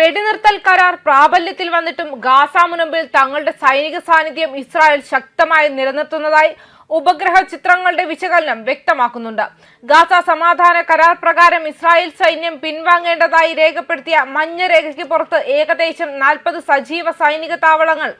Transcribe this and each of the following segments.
വെടിനിർത്തൽ കരാർ പ്രാബല്യത്തിൽ വന്നിട്ടും ഗാസ മുനമ്പിൽ തങ്ങളുടെ സൈനിക സാന്നിധ്യം ഇസ്രായേൽ ശക്തമായി നിലനിർത്തുന്നതായി ഉപഗ്രഹ ചിത്രങ്ങളുടെ വിശകലനം വ്യക്തമാക്കുന്നുണ്ട്. ഗാസ സമാധാന കരാർ പ്രകാരം ഇസ്രായേൽ സൈന്യം പിൻവാങ്ങേണ്ടതായി രേഖപ്പെടുത്തിയ മഞ്ഞ രേഖയ്ക്ക് പുറത്ത് ഏകദേശം നാൽപ്പത് സജീവ സൈനിക താവളങ്ങൾ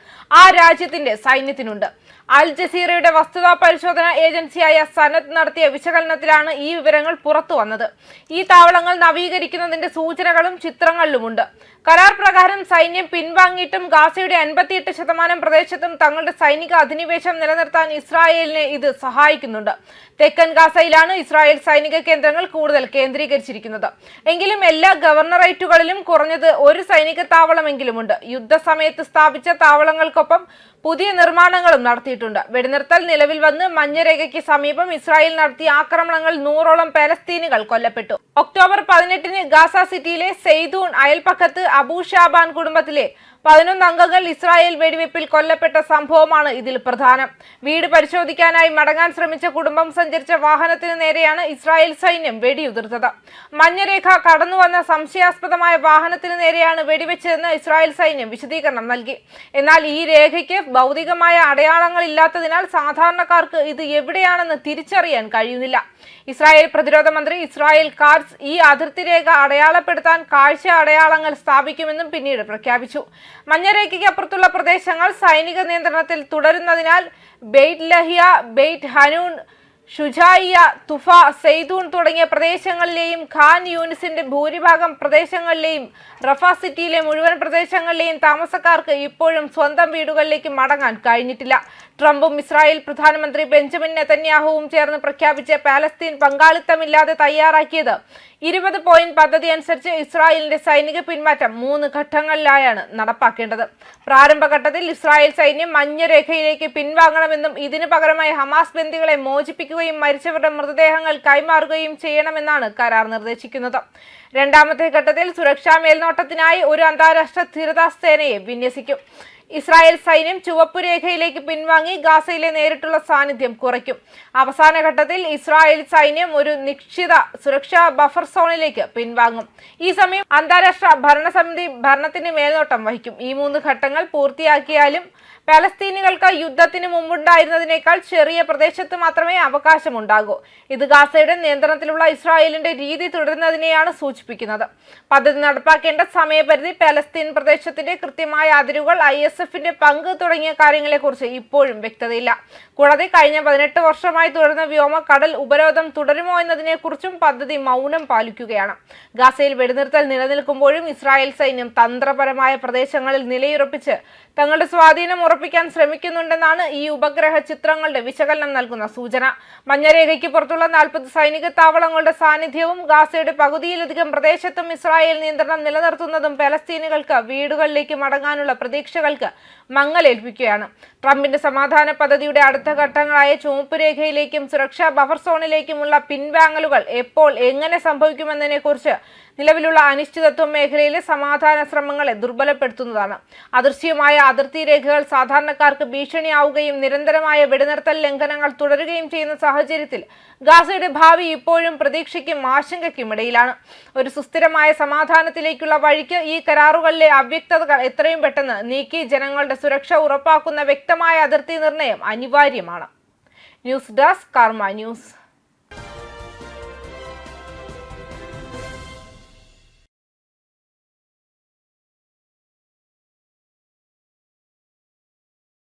ആ രാജ്യത്തിന്റെ സൈന്യത്തിനുണ്ട്. അൽ ജസീറയുടെ വസ്തുതാ പരിശോധന ഏജൻസിയായ സനത് നടത്തിയ വിശകലനത്തിലാണ് ഈ വിവരങ്ങൾ പുറത്തു വന്നത്. ഈ താവളങ്ങൾ നവീകരിക്കുന്നതിന്റെ സൂചനകളും ചിത്രങ്ങളിലുമുണ്ട്. കരാർ പ്രകാരം സൈന്യം പിൻവാങ്ങിയിട്ടും ഗാസയുടെ അൻപത്തിയെട്ട് ശതമാനം പ്രദേശത്തും തങ്ങളുടെ സൈനിക അധിനിവേശം നിലനിർത്താൻ ഇസ്രായേലിനെ ഇത് സഹായിക്കുന്നുണ്ട്. തെക്കൻ ഗാസയിലാണ് ഇസ്രായേൽ സൈനിക കേന്ദ്രങ്ങൾ കൂടുതൽ കേന്ദ്രീകരിച്ചിരിക്കുന്നത്. എങ്കിലും എല്ലാ ഗവർണറേറ്റുകളിലും കുറഞ്ഞത് ഒരു സൈനിക താവളമെങ്കിലും ഉണ്ട് യുദ്ധസമയത്ത് സ്ഥാപിച്ച താവളങ്ങൾക്കൊപ്പം പുതിയ നിർമ്മാണങ്ങളും നടത്തിയിട്ടുണ്ട്. വെടിനിർത്തൽ നിലവിൽ വന്ന് മഞ്ഞരേഖയ്ക്ക് സമീപം ഇസ്രായേൽ നടത്തിയ ആക്രമണങ്ങൾ നൂറോളം പലസ്തീനുകൾ കൊല്ലപ്പെട്ടു. ഒക്ടോബർ പതിനെട്ടിന് ഗാസ സിറ്റിയിലെ സെയ്തൂൺ അയൽപ്പക്കത്ത് അബൂ ഷാബാൻ കുടുംബത്തിലെ പതിനൊന്ന് അംഗങ്ങൾ ഇസ്രായേൽ വെടിവെപ്പിൽ കൊല്ലപ്പെട്ട സംഭവമാണ് ഇതിൽ പ്രധാനം. വീട് പരിശോധിക്കാനായി മടങ്ങാൻ ശ്രമിച്ച കുടുംബം സഞ്ചരിച്ച വാഹനത്തിന് നേരെയാണ് ഇസ്രായേൽ സൈന്യം വെടിയുതിർത്തത്. മഞ്ഞരേഖ കടന്നുവന്ന സംശയാസ്പദമായ വാഹനത്തിന് നേരെയാണ് വെടിവെച്ചതെന്ന് ഇസ്രായേൽ സൈന്യം വിശദീകരണം നൽകി. എന്നാൽ ഈ രേഖയ്ക്ക് ഭൗതികമായ അടയാളങ്ങൾ ഇല്ലാത്തതിനാൽ സാധാരണക്കാർക്ക് ഇത് എവിടെയാണെന്ന് തിരിച്ചറിയാൻ കഴിയുന്നില്ല. ഇസ്രായേൽ പ്രതിരോധ മന്ത്രി ഇസ്രായേൽ കാർസ് ഈ അതിർത്തി രേഖ അടയാളപ്പെടുത്താൻ കാഴ്ച അടയാളങ്ങൾ സ്ഥാപിക്കുമെന്നും പിന്നീട് പ്രഖ്യാപിച്ചു. മഞ്ഞരേഖയ്ക്ക് അപ്പുറത്തുള്ള പ്രദേശങ്ങൾ സൈനിക നിയന്ത്രണത്തിൽ തുടരുന്നതിനാൽ ബെയ്റ്റ് ലഹിയ ബെയ്റ്റ് ഹനൂൺ ഷുജായിയ തുഫ സെയ്തൂൺ തുടങ്ങിയ പ്രദേശങ്ങളിലെയും ഖാൻ യൂനിസിന്റെ ഭൂരിഭാഗം പ്രദേശങ്ങളിലെയും റഫ സിറ്റിയിലെ മുഴുവൻ പ്രദേശങ്ങളിലെയും താമസക്കാർക്ക് ഇപ്പോഴും സ്വന്തം വീടുകളിലേക്ക് മടങ്ങാൻ കഴിഞ്ഞിട്ടില്ല. ട്രംപും ഇസ്രായേൽ പ്രധാനമന്ത്രി ബെഞ്ചമിൻ നെതന്യാഹുവും ചേർന്ന് പ്രഖ്യാപിച്ച പാലസ്തീൻ പങ്കാളിത്തമില്ലാതെ തയ്യാറാക്കിയത്. ഇരുപത് പോയിന്റ് പദ്ധതി അനുസരിച്ച് ഇസ്രായേലിന്റെ സൈനിക പിന്മാറ്റം മൂന്ന് ഘട്ടങ്ങളിലായാണ് നടപ്പാക്കേണ്ടത്. പ്രാരംഭഘട്ടത്തിൽ ഇസ്രായേൽ സൈന്യം മഞ്ഞ രേഖയിലേക്ക് പിൻവാങ്ങണമെന്നും ഇതിനു പകരമായി ഹമാസ് ബന്ദികളെ മോചിപ്പിക്കുകയും മരിച്ചവരുടെ മൃതദേഹങ്ങൾ കൈമാറുകയും ചെയ്യണമെന്നാണ് കരാർ നിർദ്ദേശിക്കുന്നത്. രണ്ടാമത്തെ ഘട്ടത്തിൽ സുരക്ഷാ മേൽനോട്ടത്തിനായി ഒരു അന്താരാഷ്ട്ര സ്ഥിരതാ സേനയെ വിന്യസിക്കും. ഇസ്രായേൽ സൈന്യം ചുവപ്പ് രേഖയിലേക്ക് പിൻവാങ്ങി ഗാസയിലെ നേരിട്ടുള്ള സാന്നിധ്യം കുറയ്ക്കും. അവസാന ഘട്ടത്തിൽ ഇസ്രായേൽ സൈന്യം ഒരു നിശ്ചിത സുരക്ഷാ ബഫർ സോണിലേക്ക് പിൻവാങ്ങും. ഈ സമയം അന്താരാഷ്ട്ര ഭരണസമിതി ഭരണത്തിന് മേൽനോട്ടം വഹിക്കും. ഈ മൂന്ന് ഘട്ടങ്ങൾ പൂർത്തിയാക്കിയാലും പലസ്തീനികൾക്ക് യുദ്ധത്തിന് മുമ്പുണ്ടായിരുന്നതിനേക്കാൾ ചെറിയ പ്രദേശത്ത് മാത്രമേ അവകാശമുണ്ടാകൂ. ഇത് ഗാസയുടെ നിയന്ത്രണത്തിലുള്ള ഇസ്രായേലിന്റെ രീതി തുടരുന്നതിനെയാണ് സൂചിപ്പിക്കുന്നത്. പദ്ധതി നടപ്പാക്കേണ്ട സമയപരിധി പലസ്തീൻ പ്രദേശത്തിന്റെ കൃത്യമായ അതിരുകൾ ഐ എസ് എഫിന്റെ പങ്ക് തുടങ്ങിയ കാര്യങ്ങളെക്കുറിച്ച് ഇപ്പോഴും വ്യക്തതയില്ല. കൂടാതെ കഴിഞ്ഞ പതിനെട്ട് വർഷമായി തുടർന്ന വ്യോമ കടൽ ഉപരോധം തുടരുമോ എന്നതിനെക്കുറിച്ചും പദ്ധതി മൗനം പാലിക്കുകയാണ്. ഗാസയിൽ വെടിനിർത്തൽ നിലനിൽക്കുമ്പോഴും ഇസ്രായേൽ സൈന്യം തന്ത്രപരമായ പ്രദേശങ്ങളിൽ നിലയുറപ്പിച്ച് തങ്ങളുടെ സ്വാധീനം ഉറപ്പിക്കാൻ ശ്രമിക്കുന്നുണ്ടെന്നാണ് ഈ ഉപഗ്രഹ ചിത്രങ്ങളുടെ വിശകലനം നൽകുന്ന സൂചന. മഞ്ഞരേഖയ്ക്ക് പുറത്തുള്ള നാൽപ്പത് സൈനിക താവളങ്ങളുടെ സാന്നിധ്യവും ഗാസയുടെ പകുതിയിലധികം പ്രദേശത്തും ഇസ്രായേൽ നിയന്ത്രണം നിലനിർത്തുന്നതും പലസ്തീനുകൾക്ക് വീടുകളിലേക്ക് മടങ്ങാനുള്ള പ്രതീക്ഷകൾക്ക് മങ്ങലേൽപ്പിക്കുകയാണ്. ട്രംപിന്റെ സമാധാന പദ്ധതിയുടെ അടുത്ത ഘട്ടങ്ങളായ ചുവപ്പ് രേഖയിലേക്കും സുരക്ഷാ ബഫർ സോണിലേക്കുമുള്ള പിൻവാങ്ങലുകൾ എപ്പോൾ എങ്ങനെ സംഭവിക്കുമെന്നതിനെക്കുറിച്ച് നിലവിലുള്ള അനിശ്ചിതത്വം മേഖലയിലെ സമാധാന ശ്രമങ്ങളെ ദുർബലപ്പെടുത്തുന്നതാണ്. അദൃശ്യമായ അതിർത്തി രേഖകൾ സാധാരണക്കാർക്ക് ഭീഷണിയാവുകയും നിരന്തരമായ വെടിനിർത്തൽ ലംഘനങ്ങൾ തുടരുകയും ചെയ്യുന്ന സാഹചര്യത്തിൽ ഗാസയുടെ ഭാവി ഇപ്പോഴും പ്രതീക്ഷയ്ക്കും ആശങ്കയ്ക്കും ഇടയിലാണ് ഒരു സുസ്ഥിരമായ സമാധാനത്തിലേക്കുള്ള വഴിക്ക് ഈ കരാറുകളിലെ അവ്യക്തതകൾ എത്രയും പെട്ടെന്ന് നീക്കി ജനങ്ങളുടെ സുരക്ഷ ഉറപ്പാക്കുന്ന വ്യക്തമായ അതിർത്തി നിർണയം അനിവാര്യമാണ്. News desk Karma news.